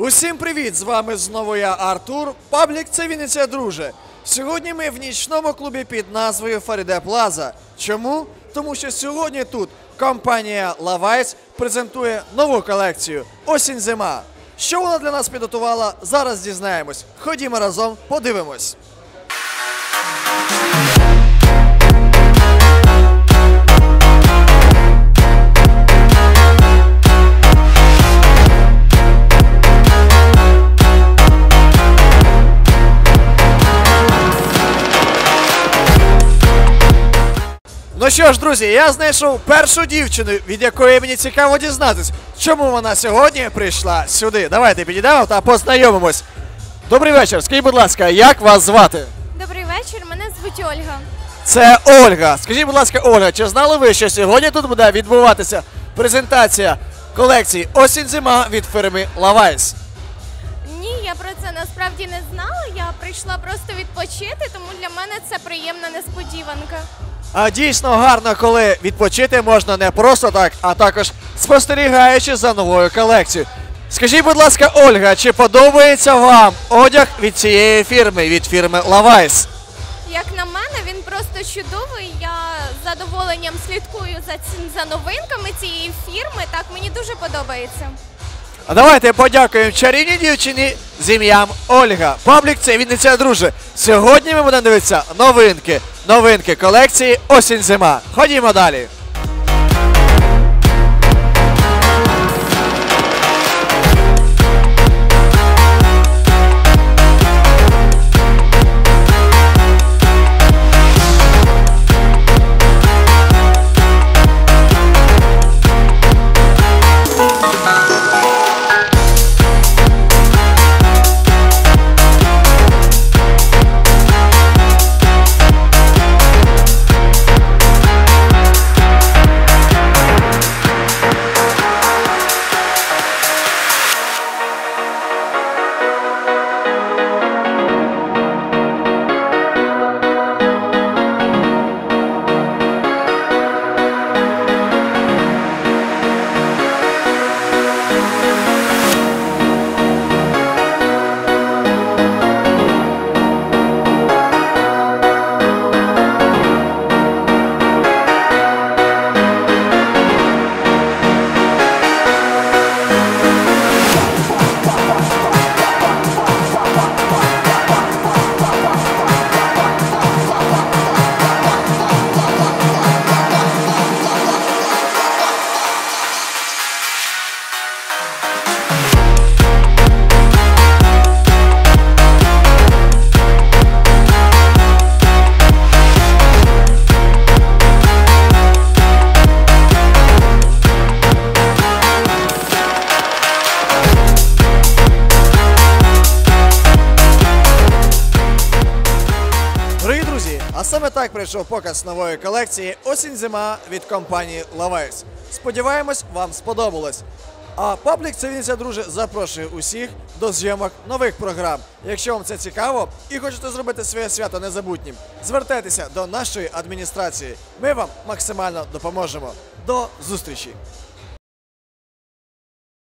Усім привіт! З вами знову я Артур. Паблік це Вінниця друже. Сьогодні ми в нічному клубі під назвою Фаріде Плаза. Чому? Тому що сьогодні тут компанія Лавайс презентує нову колекцію Осінь зима. Що вона для нас підготувала, зараз дізнаємось. Ходімо разом, подивимось. Ну що ж, друзі, я знайшов першу дівчину, від якої мені цікаво дізнатись, чому вона сьогодні прийшла сюди. Давайте підійдемо та познайомимось. Добрий вечір. Скажіть, будь ласка, як вас звати? Добрий вечір, мене звуть Ольга. Це Ольга. Скажіть, будь ласка, Ольга, чи знали ви, що сьогодні тут буде відбуватися презентація колекції Осінь зима від фірми Лавайс? Ні, я про це насправді не знала. Я прийшла просто відпочити, тому для мене це приємна несподіванка. А дійсно гарно, коли відпочити можна не просто так, а також спостерігаючи за новою колекцією. Скажіть, будь ласка, Ольга, чи подобається вам одяг від цієї фірми, від фірми Лавайс? Як на мене, він просто чудовий. Я з задоволенням слідкую за цим за новинками цієї фірми. Так мені дуже подобається. А давайте подякуємо чарівній дівчині з ім'ям Ольга. Паблік це Вінниця друже. Сьогодні ми будемо дивитися новинки, новинки колекції Осінь зима. Ходімо далі. Саме так прийшов показ нової колекції Осінь зима від компанії Лавайс. Сподіваємось, вам сподобалось. А паблік це друже, запрошує усіх до зйомок нових програм. Якщо вам це цікаво і хочете зробити своє свято незабутнім, звертайтеся до нашої адміністрації. Ми вам максимально допоможемо. До зустрічі!